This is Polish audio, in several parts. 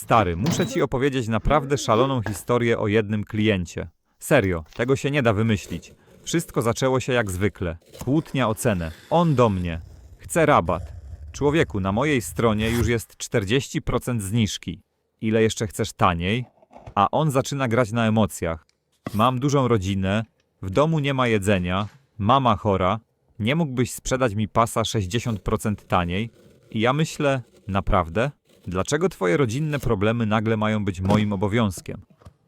Stary, muszę ci opowiedzieć naprawdę szaloną historię o jednym kliencie. Serio, tego się nie da wymyślić. Wszystko zaczęło się jak zwykle. Kłótnia o cenę. On do mnie. Chce rabat. Człowieku, na mojej stronie już jest 40% zniżki. Ile jeszcze chcesz taniej? A on zaczyna grać na emocjach. Mam dużą rodzinę, w domu nie ma jedzenia, mama chora, nie mógłbyś sprzedać mi pasa 60% taniej? I ja myślę, naprawdę? Dlaczego twoje rodzinne problemy nagle mają być moim obowiązkiem?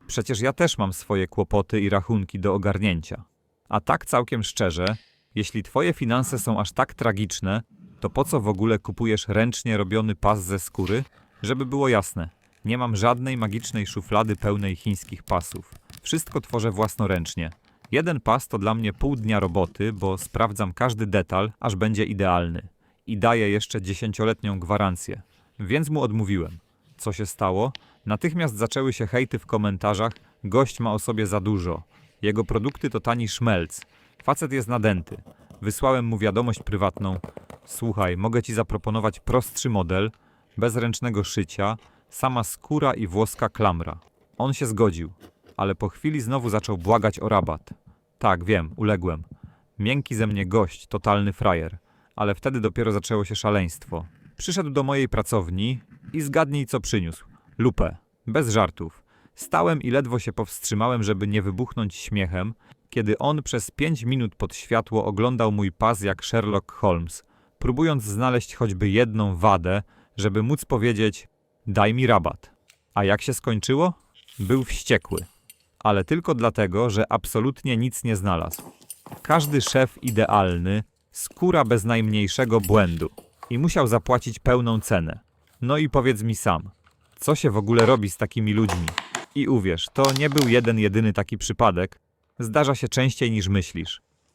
Przecież ja też mam swoje kłopoty i rachunki do ogarnięcia. A tak całkiem szczerze, jeśli twoje finanse są aż tak tragiczne, to po co w ogóle kupujesz ręcznie robiony pas ze skóry? Żeby było jasne, nie mam żadnej magicznej szuflady pełnej chińskich pasów. Wszystko tworzę własnoręcznie. Jeden pas to dla mnie pół dnia roboty, bo sprawdzam każdy detal, aż będzie idealny. I daję jeszcze dziesięcioletnią gwarancję. Więc mu odmówiłem. Co się stało? Natychmiast zaczęły się hejty w komentarzach. Gość ma o sobie za dużo. Jego produkty to tani szmelc. Facet jest nadęty. Wysłałem mu wiadomość prywatną. Słuchaj, mogę ci zaproponować prostszy model, bez ręcznego szycia, sama skóra i włoska klamra. On się zgodził, ale po chwili znowu zaczął błagać o rabat. Tak, wiem, uległem. Miękki ze mnie gość, totalny frajer. Ale wtedy dopiero zaczęło się szaleństwo. Przyszedł do mojej pracowni i zgadnij, co przyniósł. Lupę. Bez żartów. Stałem i ledwo się powstrzymałem, żeby nie wybuchnąć śmiechem, kiedy on przez pięć minut pod światło oglądał mój pas jak Sherlock Holmes, próbując znaleźć choćby jedną wadę, żeby móc powiedzieć: Daj mi rabat. A jak się skończyło? Był wściekły. Ale tylko dlatego, że absolutnie nic nie znalazł. Każdy szef idealny, skóra bez najmniejszego błędu. I musiał zapłacić pełną cenę. No i powiedz mi sam, co się w ogóle robi z takimi ludźmi? I uwierz, to nie był jeden jedyny taki przypadek. Zdarza się częściej niż myślisz.